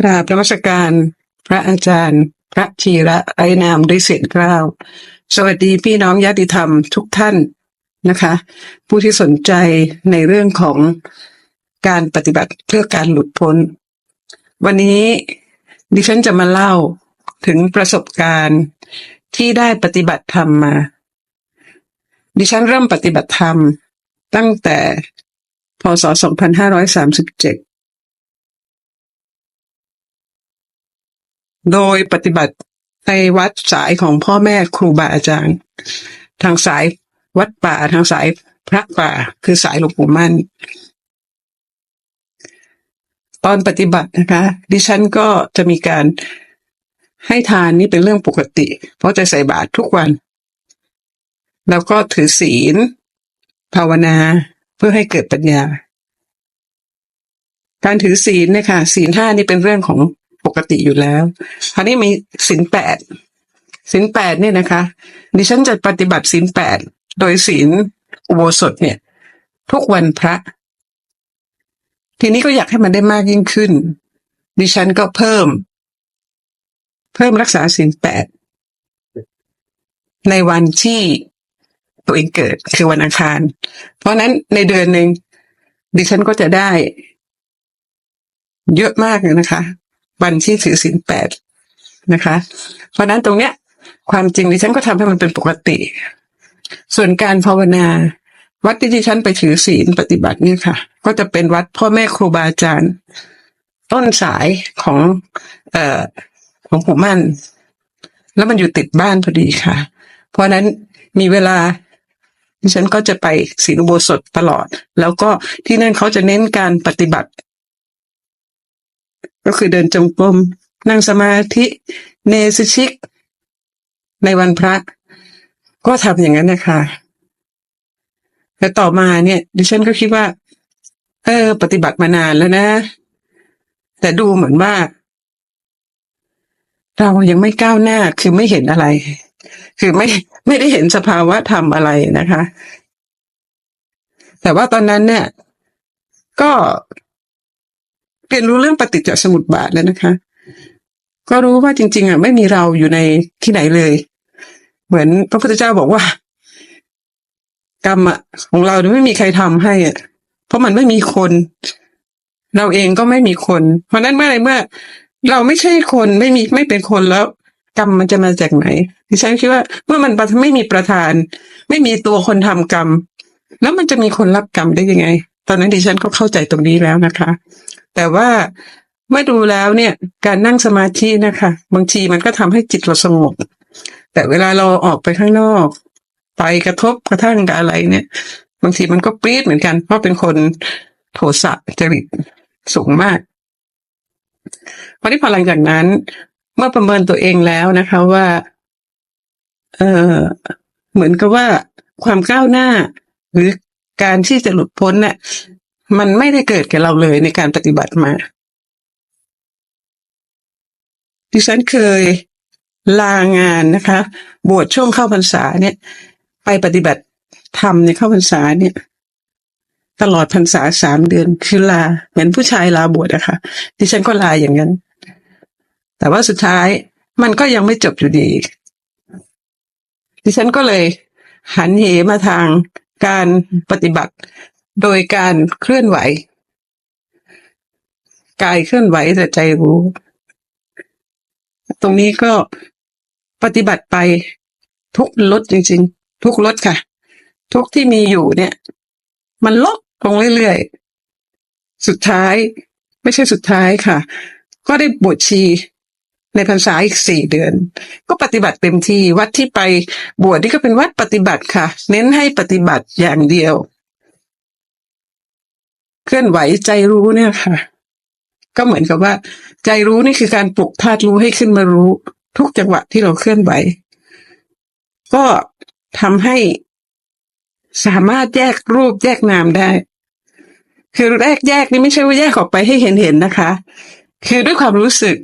กราบนมัสการ พระอาจารย์ พระธีระไอนามด้วยเสียงกล้าว สวัสดีพี่น้องญาติธรรมทุกท่านนะคะ ผู้ที่สนใจในเรื่องของการปฏิบัติเพื่อการหลุดพ้น วันนี้ดิฉันจะมาเล่าถึงประสบการณ์ที่ได้ปฏิบัติธรรมมา ดิฉันเริ่มปฏิบัติธรรมตั้งแต่พศ 2537 โดยปฏิบัติในวัดสายของพ่อแม่ครูบาอาจารย์ ทางสายวัดป่าทางสายพระป่าคือสายหลวงปู่มั่น ตอนปฏิบัตินะคะ ดิฉันก็จะมีการให้ทานนี่เป็นเรื่องปกติ เพราะจะใส่บาตรทุกวัน แล้วก็ถือศีล ภาวนาเพื่อให้เกิดปัญญา การถือศีลนี่ยค่ะศีลห้านี่เป็นเรื่องของ กติอยู่แล้วคราวนี้มีศีลแปดศีลแปดเนี่ยนะคะ ดิฉันจะปฏิบัติศีลแปดโดยศีลอุโบสถเนี่ย ทุกวันพระ ทีนี้ก็อยากให้มันได้มากยิ่งขึ้น ดิฉันก็เพิ่ม เพิ่มรักษาศีลแปดในวันที่ตัวเองเกิดคือวันอังคาร เพราะนั้นในเดือนหนึ่งดิฉันก็จะได้ เยอะมากเลยนะคะ วันที่ถือศีลแปดนะคะ เพราะนั้นตรงเนี้ย ความจริงดิฉันก็ทำให้มันเป็นปกติ ส่วนการภาวนา วัดที่ดิฉันไปถือศีลปฏิบัติเนี่ยค่ะ ก็จะเป็นวัดพ่อแม่ครูบาอาจารย์ ต้นสายของ เอ่อหลวงปู่มั่นแล้วมันอยู่ติดบ้านพอดีค่ะ เพราะฉะนั้นมีเวลาดิฉันก็จะไปศีลอุโบสถตลอด แล้วก็ที่นั่นเขาจะเน้นการปฏิบัติ ก็คือเดินจงกรมนั่งสมาธิเนสชิก ในวันพระ ก็ทำอย่างนั้นนะคะแต่ต่อมาเนี่ย ดิฉันก็คิดว่า เออ ปฏิบัติมานานแล้วนะ แต่ดูเหมือนว่า เรายังไม่ก้าวหน้าคือไม่เห็นอะไร คือไม่ไม่ได้เห็นสภาวะธรรมอะไรนะคะ แต่ว่าตอนนั้นเนี่ย ก็ เรียนรู้เรื่องปฏิจจสมุปบาทแล้วนะคะ ก็รู้ว่าจริง ๆ อะ ไม่มีเราอยู่ในที่ไหนเลย เหมือนพระพุทธเจ้าบอกว่า กรรมอะของเราไม่มีใครทำให้อะเพราะมันไม่มีคน เราเองก็ไม่มีคน เพราะนั้นเมื่อไหรเมื่อ เราไม่ใช่คนไม่มีไม่เป็นคนแล้ว กรรมมันจะมาจากไหนดิฉันคิดว่าเมื่อมันไม่มีประธาน ไม่มีตัวคนทำกรรม แล้วมันจะมีคนรับกรรมได้ยังไง ตอนนั้นดิฉันก็เข้าใจตรงนี้แล้วนะคะ แต่ว่าเมื่อดูแล้วเนี่ยการนั่งสมาธินะคะ บางทีมันก็ทำให้จิตเราสงบ แต่เวลาเราออกไปข้างนอก ไปกระทบกระทั่งกับอะไรเนี่ย บางทีมันก็ปรี๊ดเหมือนกัน เพราะเป็นคนโทสะจริตสูงมากวันนี้พอหลังจากนั้น เมื่อประเมินตัวเองแล้วนะคะว่า เออเหมือนกับว่าความก้าวหน้า หรือการที่จะหลุดพ้นเนี่ย มันไม่ได้เกิดแก่เราเลยในการปฏิบัติมา ดิฉันเคยลางานนะคะ บวชช่วงเข้าพรรษาเนี่ย ไปปฏิบัติธรรมในเข้าพรรษาเนี่ย ตลอดพรรษาสามเดือนคือลา เหมือนผู้ชายลาบวชอะคะดิฉันก็ลาอย่างนั้น แต่ว่าสุดท้ายมันก็ยังไม่จบอยู่ดี ดิฉันก็เลยหันเหมาทางการปฏิบัติ โดยการเคลื่อนไหว กายเคลื่อนไหวแต่ใจรู้ ตรงนี้ก็ปฏิบัติไปทุกลดจริง ๆ ทุกลดค่ะ ทุกที่มีอยู่เนี่ย มันลดลงเรื่อยๆ สุดท้าย ไม่ใช่สุดท้ายค่ะ ก็ได้บวชชีในพรรษาอีกสี่เดือน ก็ปฏิบัติเต็มที่วัดที่ไปบวชนี่ก็เป็นวัดปฏิบัติค่ะ เน้นให้ปฏิบัติอย่างเดียว เคลื่อนไหวใจรู้เนี่ยค่ะ ก็เหมือนกับว่า ใจรู้นี่คือการปลุกธาตุรู้ให้ขึ้นมารู้ ทุกจังหวะที่เราเคลื่อนไหว ก็ทำให้สามารถแยกรูปแยกนามได้ คือแรกแยกนี่ไม่ใช่ว่าแยกออกไปให้เห็นเห็นนะคะ คือด้วยความรู้สึก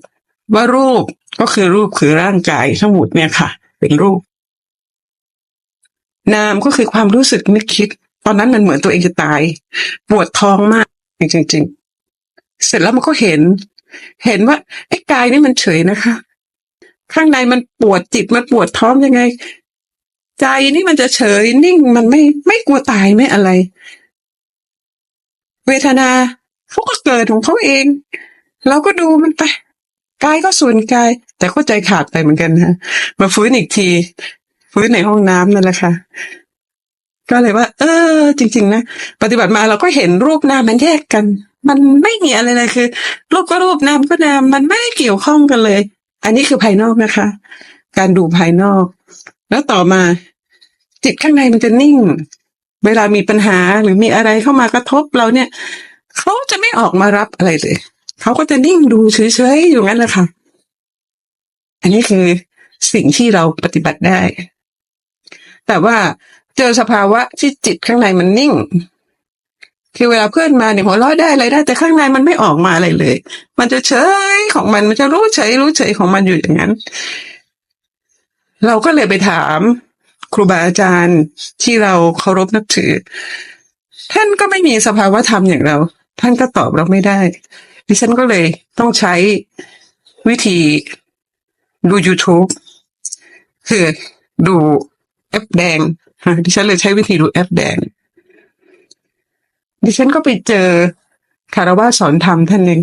ว่ารูปก็คือรูปคือร่างกายทั้งหมดเนี่ยค่ะ เป็นรูป นามก็คือความรู้สึกนึกคิด ตอนนั้นมันเหมือนตัวเองจะตาย ปวดท้องมาก จริงๆ เสร็จแล้วมันก็เห็น เห็นว่าไอ้กายนี่มันเฉยนะคะ ข้างในมันปวดจิตมันปวดท้องยังไง ใจนี่มันจะเฉยนิ่งมันไม่ไม่กลัวตายไม่อะไร เวทนาเขาก็เกิดของเขาเอง เราก็ดูมันไปกายก็ส่วนกาย แต่ก็ใจขาดไปเหมือนกันนะมาฟื้นอีกที ฟื้นในห้องน้ำนั่นแหละค่ะ ก็เลยว่า เออ จริง ๆ นะ ปฏิบัติมาเราก็เห็นรูปนามมันแยกกัน มันไม่มีอะไรเลยคือ รูปก็รูปนามก็นามมันไม่ได้เกี่ยวข้องกันเลย อันนี้คือภายนอกนะคะ การดูภายนอก แล้วต่อมา จิตข้างในมันจะนิ่ง เวลามีปัญหาหรือมีอะไรเข้ามากระทบเราเนี่ย เขาจะไม่ออกมารับอะไรเลย เขาก็จะนิ่งดูเฉยๆอยู่งั้นแหละค่ะ อันนี้คือสิ่งที่เราปฏิบัติได้ แต่ว่า เจอสภาวะที่จิตข้างในมันนิ่ง คือเวลาเพื่อนมาเนี่ยหัวเราะได้อะไรได้ แต่ข้างในมันไม่ออกมาอะไรเลย มันจะเฉยของมันมันจะรู้เฉยรู้เฉยของมันอยู่อย่างนั้น เราก็เลยไปถามครูบาอาจารย์ที่เราเคารพนับถือ ท่านก็ไม่มีสภาวะธรรมอย่างเรา ท่านก็ตอบเราไม่ได้ ดิฉันก็เลยต้องใช้วิธีดู YouTube คือดู แอปแดงดิฉันเลยใช้วิธีดูแอปแดง ดิฉันก็ไปเจอคารวะสอนธรรมท่านหนึ่ง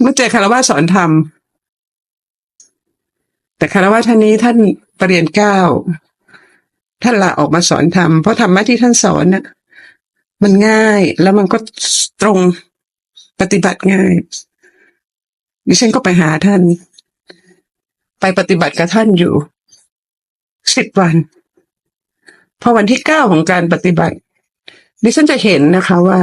เมื่อเจอคารวะสอนธรรม แต่คารวะท่านนี้ท่านปรริญญาเก้าท่านลาออกมาสอนธรรมเพราะธรรมะที่ท่านสอนน่ะมันง่ายแล้วมันก็ตรงปฏิบัติง่าย ดิฉันก็ไปหาท่าน ไปปฏิบัติกับท่านอยู่ สิบวัน พอวันที่เก้าของการปฏิบัติ ดิฉันจะเห็นนะคะว่า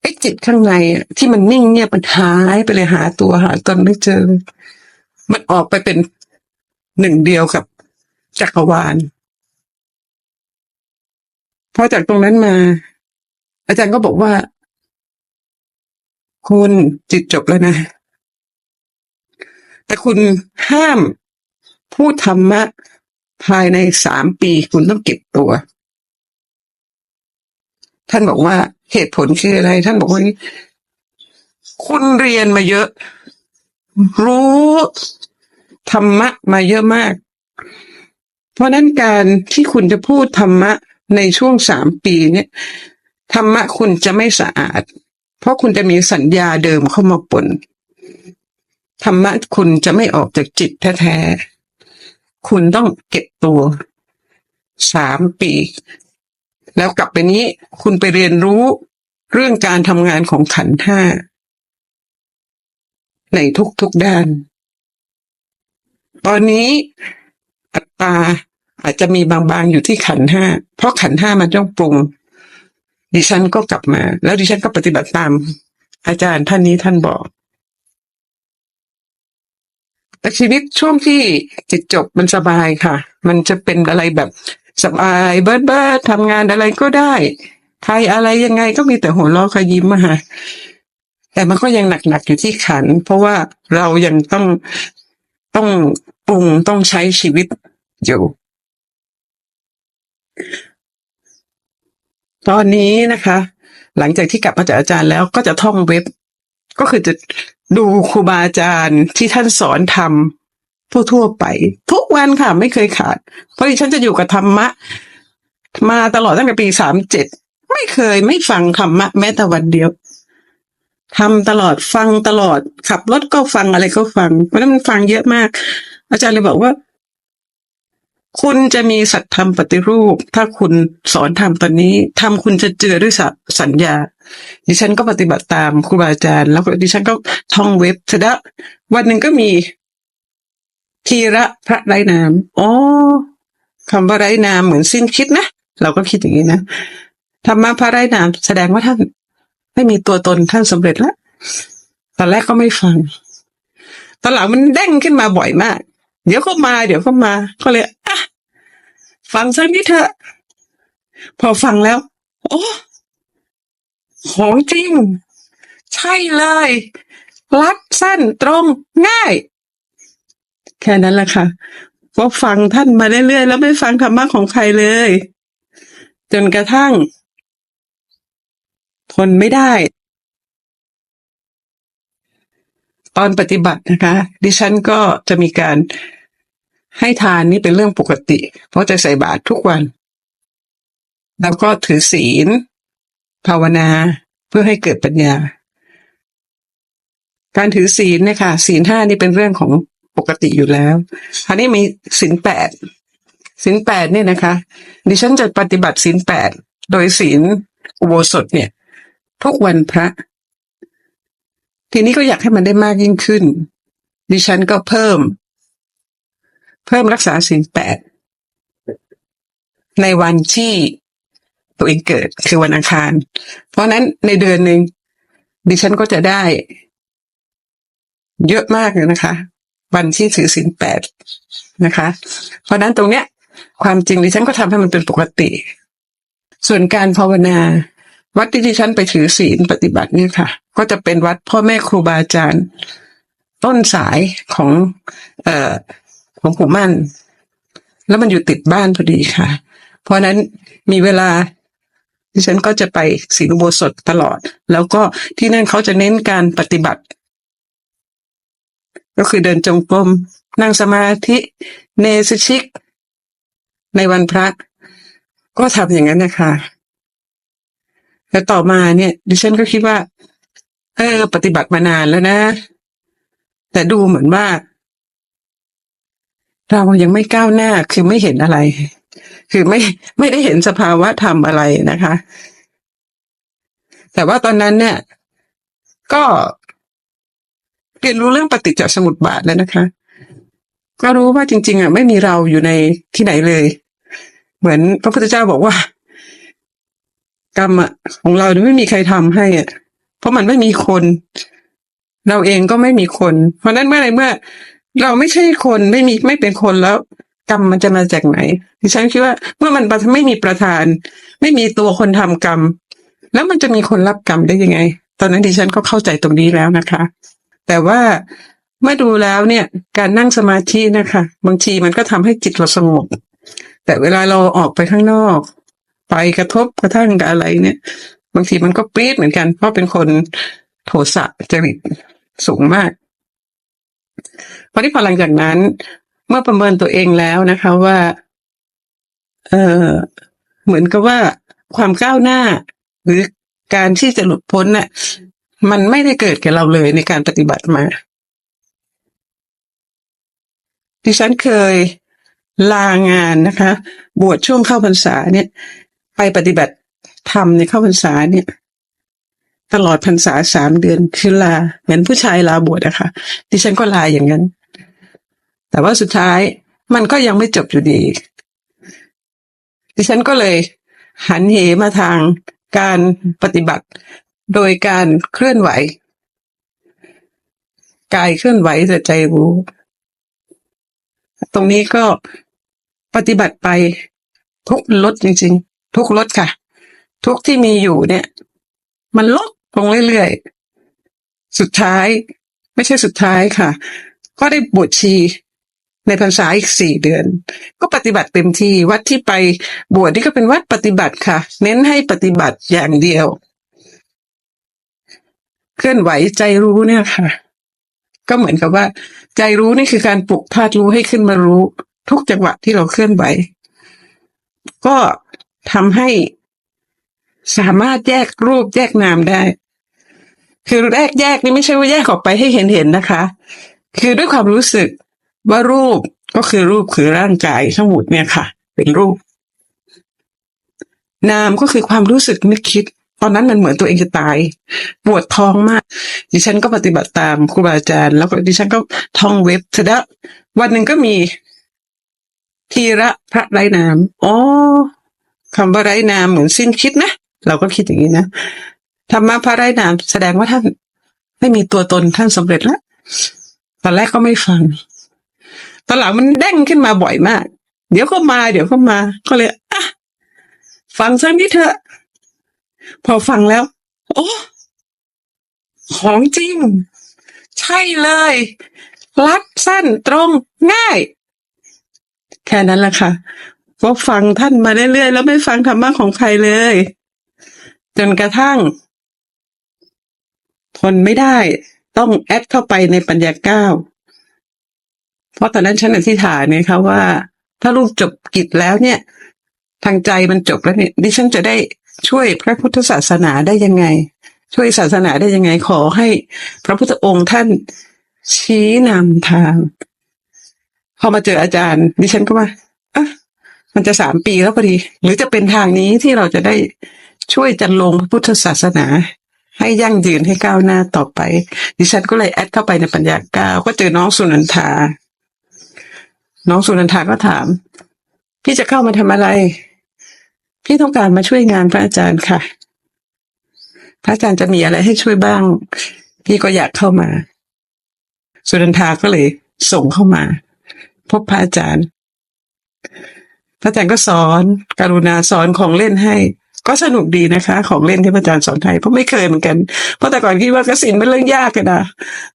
ไอ้จิตข้างในที่มันนิ่งเนี่ยมันหายไปเลยหาตัวหาตนไม่เจอ มันออกไปเป็นหนึ่งเดียวกับจักรวาลพอจากตรงนั้นมา อาจารย์ก็บอกว่า คุณจิตจบแล้วนะ แต่คุณห้ามพูดธรรมะ ภายในสามปีคุณต้องเก็บตัว ท่านบอกว่าเหตุผลคืออะไร ท่านบอกว่าคุณเรียนมาเยอะ รู้ธรรมะมาเยอะมาก เพราะนั้นการที่คุณจะพูดธรรมะในช่วงสามปีเนี่ยธรรมะคุณจะไม่สะอาด เพราะคุณจะมีสัญญาเดิมเข้ามาปนธรรมะคุณจะไม่ออกจากจิตแท้ๆ คุณต้องเก็บตัวสามปี แล้วกลับไปนี้คุณไปเรียนรู้เรื่องการทำงานของขันห้า ในทุกๆด้าน ตอนนี้อัตตาอาจจะมีบางๆอยู่ที่ขันห้า เพราะขันห้ามันต้องปรุง ดิฉันก็กลับมา แล้วดิฉันก็ปฏิบัติตามอาจารย์ท่านนี้ท่านบอก แต่ชีวิตช่วงที่จิตจบมันสบายค่ะ มันจะเป็นอะไรแบบสบายเบิร์ดเบิร์ดทำงานอะไรก็ได้ ใครอะไรยังไงก็มีแต่หัวเราะขยิ้มอะค่ะแต่มันก็ยังหนักๆอยู่ที่ขัน เพราะว่าเรายังต้องต้องปรุงต้องใช้ชีวิตอยู่ ตอนนี้นะคะ หลังจากที่กลับมาจากอาจารย์แล้วก็จะท่องเว็บ ก็คือจะ ดูครูบาอาจารย์ที่ท่านสอนทำทั่วๆไป ทุกวันค่ะไม่เคยขาด เพราะฉันจะอยู่กับธรรมะ มาตลอดตั้งแต่ปีสามเจ็ดไม่เคยไม่ฟังธรรมะแม้แต่วันเดียวทำตลอดฟังตลอดขับรถก็ฟังอะไรก็ฟังเพราะนั้นมันฟังเยอะมาก อาจารย์เลยบอกว่า คุณจะมีสัตธรรมปฏิรูป ถ้าคุณสอนธรรมตอนนี้ทำคุณจะเจือด้วยสัสัญญา ดิฉันก็ปฏิบัติตามครูบาอาจารย์ แล้วดิฉันก็ท่องเว็บเสร็จแล้ววันหนึ่งก็มีทีระพระไร้นามอ๋อคำว่าไร้นามเหมือนสิ้นคิดนะ เราก็คิดอย่างนี้นะธรรมะพระไร้นามแสดงว่าท่านไม่มีตัวตนท่านสำเร็จแล้วตอนแรกก็ไม่ฟังตอนหลังมันเด้งขึ้นมาบ่อยมาก เดี๋ยวก็มา เดี๋ยวก็มา ก็เลยอะ ฟังสักนิดเถอะพอฟังแล้ว โอ้ของจริง ใช่เลย รัดสั้นตรงง่าย แค่นั้นแหละค่ะ ก็ฟังท่านมาเรื่อยๆ แล้วไม่ฟังธรรมะของใครเลย จนกระทั่ง ทนไม่ได้ ตอนปฏิบัตินะคะ ดิฉันก็จะมีการ ให้ทานนี่เป็นเรื่องปกติ เพราะจะใส่บาตรทุกวัน แล้วก็ถือศีล ภาวนาเพื่อให้เกิดปัญญา การถือศีลเนี่ยค่ะศีลห้านี่เป็นเรื่องของปกติอยู่แล้วคราวนี้มีศีลแปดศีลแปดเนี่ยนะคะ ดิฉันจะปฏิบัติศีลแปดโดยศีลอุโบสถเนี่ย ทุกวันพระ ทีนี้ก็อยากให้มันได้มากยิ่งขึ้น ดิฉันก็เพิ่ม เพิ่มรักษาศีลแปดในวันที่ตัวเองเกิดคือวันอังคาร เพราะนั้นในเดือนหนึ่งดิฉันก็จะได้ เยอะมากเลยนะคะ วันที่ถือศีลแปดนะคะ เพราะฉะนั้นตรงเนี้ย ความจริงดิฉันก็ทำให้มันเป็นปกติ ส่วนการภาวนา วัดที่ดิฉันไปถือศีลปฏิบัติเนี่ยค่ะ ก็จะเป็นวัดพ่อแม่ครูบาอาจารย์ ต้นสายของ เอ่อ ของปู่มั่น แล้วมันอยู่ติดบ้านพอดีค่ะ เพราะนั้นมีเวลาดิฉันก็จะไปศีลอุโบสถตลอด แล้วก็ที่นั่นเขาจะเน้นการปฏิบัติ ก็คือเดินจงกรมนั่งสมาธิเนสชิก ในวันพระ ก็ทำอย่างนั้นนะคะแต่ต่อมาเนี่ย ดิฉันก็คิดว่า เออ ปฏิบัติมานานแล้วนะ แต่ดูเหมือนว่า เรายังไม่ก้าวหน้าคือไม่เห็นอะไร คือไม่ไม่ได้เห็นสภาวะธรรมอะไรนะคะ แต่ว่าตอนนั้นเนี่ย ก็เรียนรู้เรื่องปฏิจจสมุปบาทแล้วนะคะ ก็รู้ว่าจริง ๆ อะ ไม่มีเราอยู่ในที่ไหนเลย เหมือนพระพุทธเจ้าบอกว่า กรรมอะของเราไม่มีใครทำให้อะเพราะมันไม่มีคน เราเองก็ไม่มีคน เพราะนั้นเมื่อไหรเมื่อ เราไม่ใช่คนไม่มีไม่เป็นคนแล้ว กรรมมันจะมาจากไหนดิฉันคิดว่าเมื่อมันไม่มีประธาน ไม่มีตัวคนทำกรรม แล้วมันจะมีคนรับกรรมได้ยังไง ตอนนั้นดิฉันก็เข้าใจตรงนี้แล้วนะคะ แต่ว่าเมื่อดูแล้วเนี่ย การนั่งสมาธินะคะ บางทีมันก็ทำให้จิตเราสงบแต่เวลาเราออกไปข้างนอก ไปกระทบกระทั่งกับอะไรเนี่ย บางทีมันก็ปรี๊ดเหมือนกันเพราะเป็นคนโทสะจริตสูงมาก พอที่พอหลังจากนั้น เมื่อประเมินตัวเองแล้วนะคะว่า เออเหมือนกับว่าความก้าวหน้า หรือการที่จะหลุดพ้นน่ะ มันไม่ได้เกิดแก่เราเลยในการปฏิบัติมาดิฉันเคยลางานนะคะ บวชช่วงเข้าพรรษาเนี่ย ไปปฏิบัติธรรมในเข้าพรรษาเนี่ย ตลอดพรรษาสามเดือนคือลาเหมือนผู้ชายลาบวชนะคะดิฉันก็ลาอย่างนั้น แต่ว่าสุดท้ายมันก็ยังไม่จบอยู่ดี ดิฉันก็เลยหันเหมาทางการปฏิบัติ โดยการเคลื่อนไหว กายเคลื่อนไหวแต่ใจรู้ ตรงนี้ก็ปฏิบัติไปทุกลดจริง ๆ ทุกลดค่ะ ทุกที่มีอยู่เนี่ย มันลดลงเรื่อยๆ สุดท้าย ไม่ใช่สุดท้ายค่ะ ก็ได้บวชชี ในพรรษาอีกสี่เดือน ก็ปฏิบัติเต็มที่วัดที่ไปบวชนี่ก็เป็นวัดปฏิบัติค่ะ เน้นให้ปฏิบัติอย่างเดียว เคลื่อนไหวใจรู้เนี่ยค่ะ ก็เหมือนกับว่า ใจรู้นี่คือการปลุกธาตุรู้ให้ขึ้นมารู้ ทุกจังหวะที่เราเคลื่อนไหว ก็ทำให้สามารถแยกรูปแยกนามได้ คือแยกแยกนี่ไม่ใช่ว่าแยกออกไปให้เห็นเห็นนะคะ คือด้วยความรู้สึก ว่ารูปก็คือรูปคือร่างกายทั้งหมดเนี่ยค่ะ เป็นรูป นามก็คือความรู้สึกนึกคิด ตอนนั้นมันเหมือนตัวเองจะตาย ปวดท้องมาก ดิฉันก็ปฏิบัติตามครูบาอาจารย์ แล้วก็ดิฉันก็ท่องเว็บเสร็จแล้ววันหนึ่งก็มีทีระพระไร้นามอ๋อคำว่าไร้นามเหมือนสิ้นคิดนะเราก็คิดอย่างนี้นะธรรมะพระไร้นามแสดงว่าท่านไม่มีตัวตนท่านสำเร็จแล้วตอนแรกก็ไม่ฟัง ตอนหลังมันเด้งขึ้นมาบ่อยมาก เดี๋ยวก็มาเดี๋ยวก็มาก็เลยอะฟังสักนิดเถอะ พอฟังแล้ว โอ้ของจริง ใช่เลย รัดสั้นตรงง่าย แค่นั้นแหละค่ะก็ฟังท่านมาเรื่อยๆแล้วไม่ฟังธรรมะของใครเลย จนกระทั่ง ทนไม่ได้ ต้องแอดเข้าไปในปัญญาเก้า เพราะตอนนั้นฉันอธิษฐานเนี่ยค่ะว่า ถ้าลูกจบกิจแล้วเนี่ย ทางใจมันจบแล้วเนี่ยดิฉันจะได้ช่วยพระพุทธศาสนาได้ยังไง ช่วยศาสนาได้ยังไงขอให้พระพุทธองค์ท่านชี้นำทาง พอมาเจออาจารย์ ดิฉันก็ว่าอะมันจะสามปีแล้วพอดี หรือจะเป็นทางนี้ที่เราจะได้ช่วยจันลงพระพุทธศาสนา ให้ยั่งยืนให้ก้าวหน้าต่อไป ดิฉันก็เลยแอดเข้าไปในปัญญาเก้าก็เจอน้องสุนันทา น้องสุนันทาก็ถาม พี่จะเข้ามาทำอะไร พี่ต้องการมาช่วยงานพระอาจารย์ค่ะ พระอาจารย์จะมีอะไรให้ช่วยบ้าง พี่ก็อยากเข้ามา สุนันทาก็เลยส่งเข้ามา พบพระอาจารย์ พระอาจารย์ก็สอน กรุณาสอนของเล่นให้ ก็สนุกดีนะคะ ของเล่นที่พระอาจารย์สอนให้เพราะไม่เคยเหมือนกัน เพราะแต่ก่อนคิดว่ากสินเป็นเรื่องยากกันนะ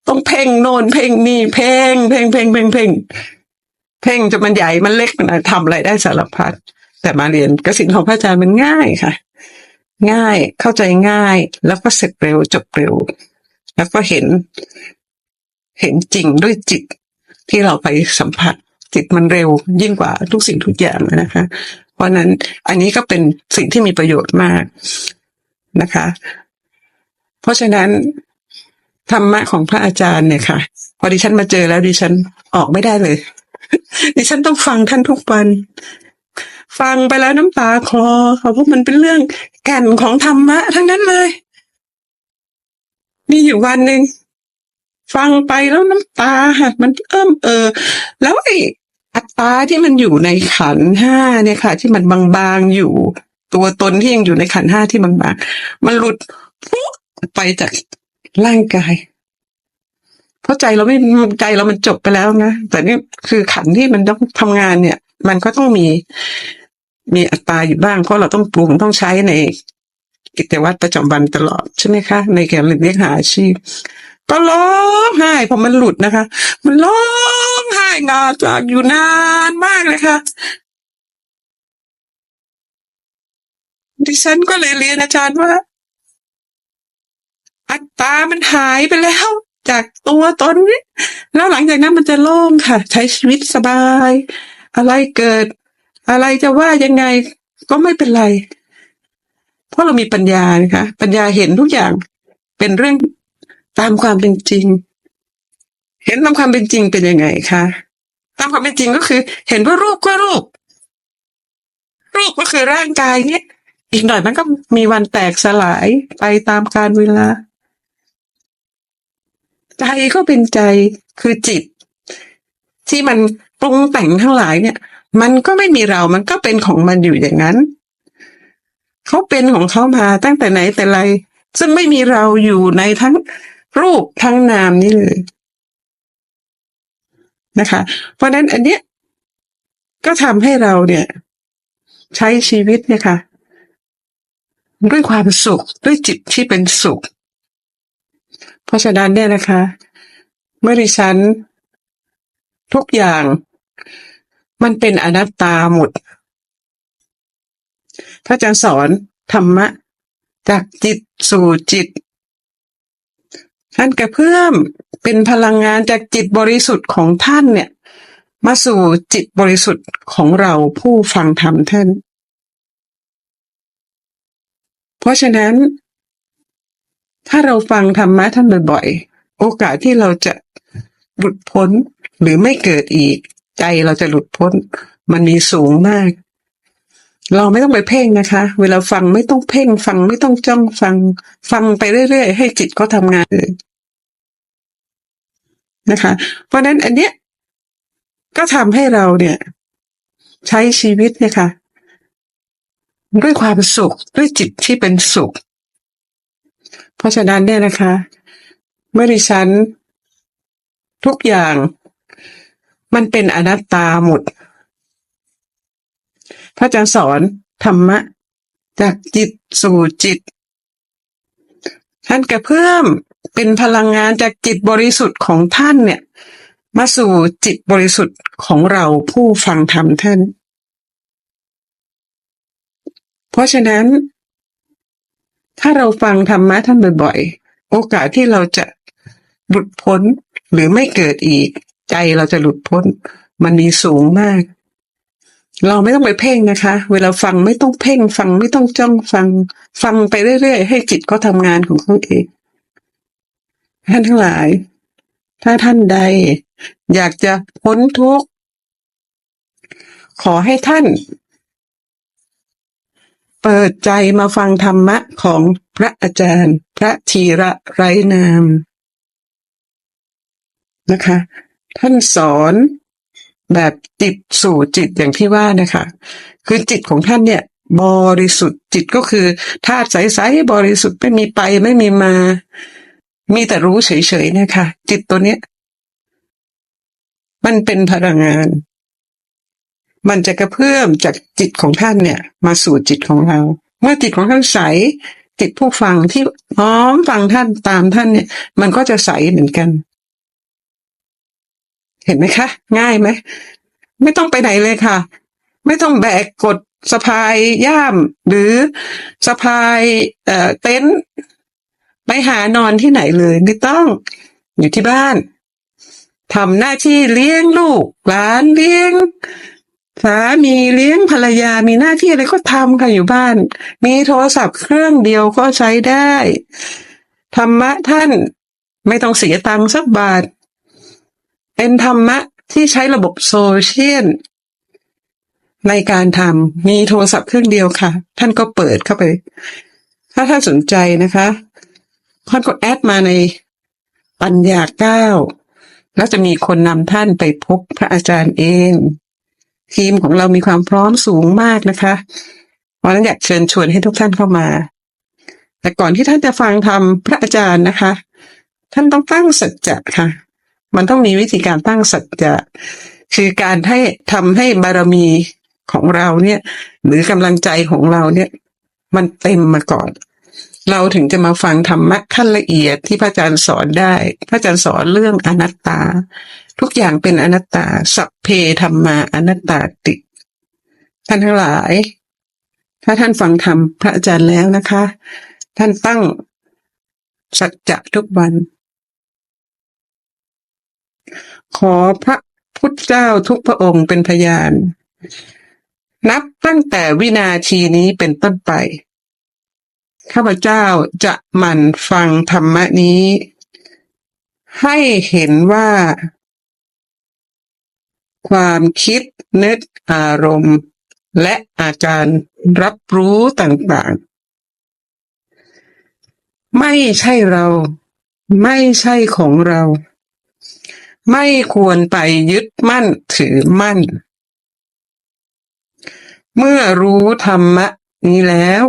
ต้องเพ่งโน่นเพ่งนี่เพ่งเพ่งเพ่งเพ่งเพ่ง เพ่งจนมันใหญ่มันเล็กมันทำอะไรได้สารพัดแต่มาเรียนกสินของพระอาจารย์มันง่ายค่ะ ง่ายเข้าใจง่าย แล้วก็เสร็จเร็วจบเร็ว แล้วก็เห็น เห็นจริงด้วยจิตที่เราไปสัมผัส จิตมันเร็วยิ่งกว่าทุกสิ่งทุกอย่างนะคะ เพราะฉะนั้นอันนี้ก็เป็นสิ่งที่มีประโยชน์มากนะคะ เพราะฉะนั้นธรรมะของพระอาจารย์เนี่ยค่ะ พอดิฉันมาเจอแล้วดิฉันออกไม่ได้เลย ดิฉันต้องฟังท่านทุกวัน ฟังไปแล้วน้ำตาคลอค่ะเพราะมันเป็นเรื่องแก่นของธรรมะ ทั้งนั้นเลย มีอยู่วันหนึ่งฟังไปแล้วน้ำตาค่ะมันเอิ่มเออ แล้วไอ้อัตตาที่มันอยู่ในขันห้าเนี่ยค่ะ ที่มันบางๆอยู่ ตัวตนที่ยังอยู่ในขันห้าที่บางๆมันหลุดปุ๊บไปจากร่างกาย เพราะใจเราไม่ใจเรามันจบไปแล้วนะแต่นี่คือขันที่มันต้องทำงานเนี่ย มันก็ต้องมีมีอัตราอยู่บ้าง เพราะเราต้องปรุงต้องใช้ในกิจวัตรประจำวันตลอดใช่ไหมคะ ในการเรียกหาอาชีพ ก็ร้องไห้พอมันหลุดนะคะ มันร้องไห้งาจากอยู่นานมากเลยค่ะดิฉันก็เลยเรียนอาจารย์ว่า อัตตามันหายไปแล้ว จากตัวตนนี้แล้วหลังจากนั้นมันจะโล่งค่ะ ใช้ชีวิตสบาย อะไรเกิด อะไรจะว่ายังไงก็ไม่เป็นไร เพราะเรามีปัญญานะคะปัญญาเห็นทุกอย่างเป็นเรื่องตามความเป็นจริง เห็นตามความเป็นจริงเป็นยังไงคะตามความเป็นจริงก็คือ เห็นว่ารูปก็รูป รูปก็คือร่างกายเนี่ยอีกหน่อยมันก็มีวันแตกสลายไปตามกาลเวลา ใจก็เป็นใจคือจิต ที่มันปรุงแต่งทั้งหลายเนี่ย มันก็ไม่มีเรา มันก็เป็นของมันอยู่อย่างนั้น เขาเป็นของเขามาตั้งแต่ไหนแต่ไร ซึ่งไม่มีเราอยู่ในทั้งรูปทั้งนามนี่เลยนะคะ เพราะนั้นอันเนี้ยก็ทำให้เราเนี่ย ใช้ชีวิตเนี่ยค่ะ ด้วยความสุขด้วยจิตที่เป็นสุข เพราะฉะนั้นเนี่ยนะคะ เมื่อดิฉัน ทุกอย่าง มันเป็นอนัตตาหมด พระอาจารย์สอนธรรมะ จากจิตสู่จิตท่านกระเพื่อมเป็นพลังงานจากจิตบริสุทธิ์ของท่านเนี่ย มาสู่จิตบริสุทธิ์ของเราผู้ฟังธรรมท่าน เพราะฉะนั้น ถ้าเราฟังธรรมะท่านบ่อยๆโอกาสที่เราจะหลุดพ้นหรือไม่เกิดอีก ใจเราจะหลุดพ้น มันมีสูงมาก เราไม่ต้องไปเพ่งนะคะ เวลาฟังไม่ต้องเพ่ง ฟังไม่ต้องจ้องฟัง ฟังไปเรื่อยๆ ให้จิตเขาทำงานเลยนะคะ เพราะนั้นอันเนี้ยก็ทำให้เราเนี่ย ใช้ชีวิตเนี่ยค่ะ ด้วยความสุขด้วยจิตที่เป็นสุข เพราะฉะนั้นเนี่ยนะคะ เมื่อดิฉัน ทุกอย่างมันเป็นอนัตตาหมด พระอาจารย์สอนธรรมะ จากจิตสู่จิต ท่านกระเพื่อมเป็นพลังงานจากจิตบริสุทธิ์ของท่านเนี่ย มาสู่จิตบริสุทธิ์ของเราผู้ฟังธรรมท่าน เพราะฉะนั้น ถ้าเราฟังธรรมะท่านบ่อยๆ โอกาสที่เราจะหลุดพ้นหรือไม่เกิดอีก ใจเราจะหลุดพ้น มันมีสูงมาก เราไม่ต้องไปเพ่งนะคะ เวลาฟังไม่ต้องเพ่ง ฟังไม่ต้องจ้องฟัง ฟังไปเรื่อยๆ ให้จิตเขาทำงานของเขาเอง ท่านทั้งหลาย ถ้าท่านใด อยากจะพ้นทุกข์ขอให้ท่าน เปิดใจมาฟังธรรมะของพระอาจารย์ พระธีระไรนามนะคะ ท่านสอนแบบจิตสู่จิตอย่างที่ว่านะคะ คือจิตของท่านเนี่ยบริสุทธิ์จิตก็คือธาตุใสๆบริสุทธิ์ไม่มีไปไม่มีมา มีแต่รู้เฉยๆนะคะ จิตตัวเนี้ย มันเป็นพลังงาน มันจะกระเพื่อมจากจิตของท่านเนี่ย มาสู่จิตของเรา เมื่อจิตของท่านใสจิตผู้ฟังที่น้อมฟังท่านตามท่านเนี่ย มันก็จะใสเหมือนกัน เห็นไหมคะ ง่ายไหมไม่ต้องไปไหนเลยค่ะ ไม่ต้องแบกกดสะพายย่าม หรือสะพายเอ่อเต็นท์ไปหานอนที่ไหนเลยไม่ต้องอยู่ที่บ้านทำหน้าที่เลี้ยงลูกหลานเลี้ยง สามีเลี้ยงภรรยามีหน้าที่อะไรก็ทำค่ะอยู่บ้าน มีโทรศัพท์เครื่องเดียวก็ใช้ได้ ธรรมะท่านไม่ต้องเสียตังค์สักบาท เป็นธรรมะที่ใช้ระบบโซเชียลในการทำมีโทรศัพท์เครื่องเดียวค่ะ ท่านก็เปิดเข้าไป ถ้าท่านสนใจนะคะท่านก็แอดมาในปัญญาเก้าแล้วจะมีคนนำท่านไปพบพระอาจารย์เอง ทีมของเรามีความพร้อมสูงมากนะคะ เพราะฉะนั้นอยากเชิญชวนให้ทุกท่านเข้ามา แต่ก่อนที่ท่านจะฟังธรรมพระอาจารย์นะคะ ท่านต้องตั้งสัจจะค่ะ มันต้องมีวิธีการตั้งสัจจะคือการให้ทำให้บารมีของเราเนี่ย หรือกำลังใจของเราเนี่ย มันเต็มมาก่อน เราถึงจะมาฟังธรรมะขั้นละเอียดที่พระอาจารย์สอนได้ พระอาจารย์สอนเรื่องอนัตตา ทุกอย่างเป็นอนัตตา สัพเพธรรมาอนัตตาติ ท่านทั้งหลาย ถ้าท่านฟังธรรมพระอาจารย์แล้วนะคะ ท่านตั้งสัจจะทุกวัน ขอพระพุทธเจ้าทุกพระองค์เป็นพยาน นับตั้งแต่วินาทีนี้เป็นต้นไป ข้าพเจ้าจะหมั่นฟังธรรมนี้ ให้เห็นว่า ความคิดนึกอารมณ์ และอาการรับรู้ต่างๆ ไม่ใช่เรา ไม่ใช่ของเรา ไม่ควรไปยึดมั่นถือมั่น เมื่อรู้ธรรมะนี้แล้ว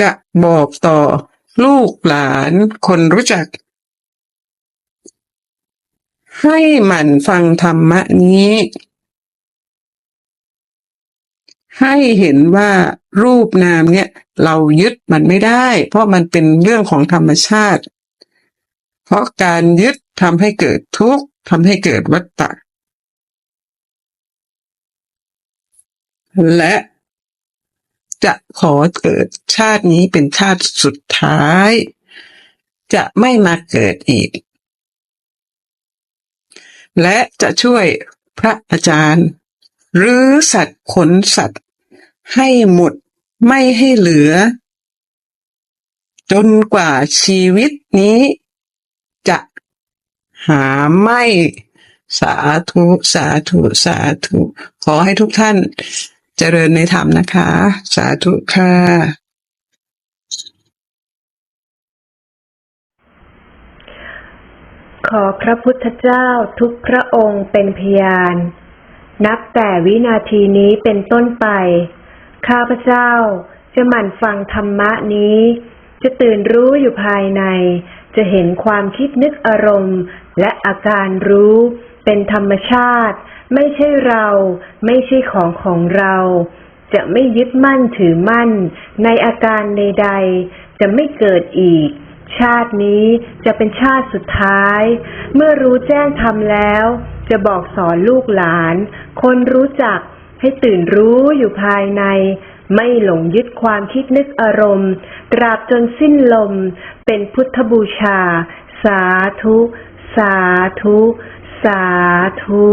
จะบอกต่อลูกหลานคนรู้จัก ให้หมั่นฟังธรรมะนี้ ให้เห็นว่ารูปนามเนี่ย เรายึดมันไม่ได้ เพราะมันเป็นเรื่องของธรรมชาติ เพราะการยึดทำให้เกิดทุกข์ทำให้เกิดวัฏฏะและ จะขอเกิดชาตินี้เป็นชาติสุดท้าย จะไม่มาเกิดอีก และจะช่วยพระอาจารย์ หรือสัตว์ขนสัตว์ ให้หมดไม่ให้เหลือ จนกว่าชีวิตนี้ จะหาไม่สาธุ สาธุ สาธุ ขอให้ทุกท่าน เจริญในธรรมนะคะ สาธุค่ะขอพระพุทธเจ้าทุกพระองค์เป็นพยาน นับแต่วินาทีนี้เป็นต้นไป ข้าพเจ้าจะหมั่นฟังธรรมะนี้ จะตื่นรู้อยู่ภายใน จะเห็นความคิดนึกอารมณ์ และอาการรู้เป็นธรรมชาติ ไม่ใช่เรา ไม่ใช่ของของเรา จะไม่ยึดมั่นถือมั่น ในอาการใดๆ จะไม่เกิดอีก ชาตินี้จะเป็นชาติสุดท้าย เมื่อรู้แจ้งทำแล้ว จะบอกสอนลูกหลาน คนรู้จักให้ตื่นรู้อยู่ภายใน ไม่หลงยึดความคิดนึกอารมณ์ ตราบจนสิ้นลม เป็นพุทธบูชา สาธุ สาธุ สาธุ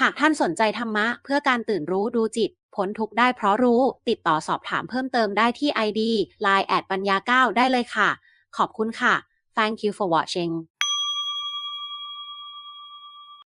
หากท่านสนใจธรรมะ เพื่อการตื่นรู้ดูจิตพ้นทุกได้เพราะรู้ ติดต่อสอบถามเพิ่มเติมได้ที่ ID Line แอดปัญญา 9 ได้เลยค่ะ ขอบคุณค่ะ Thank you for watching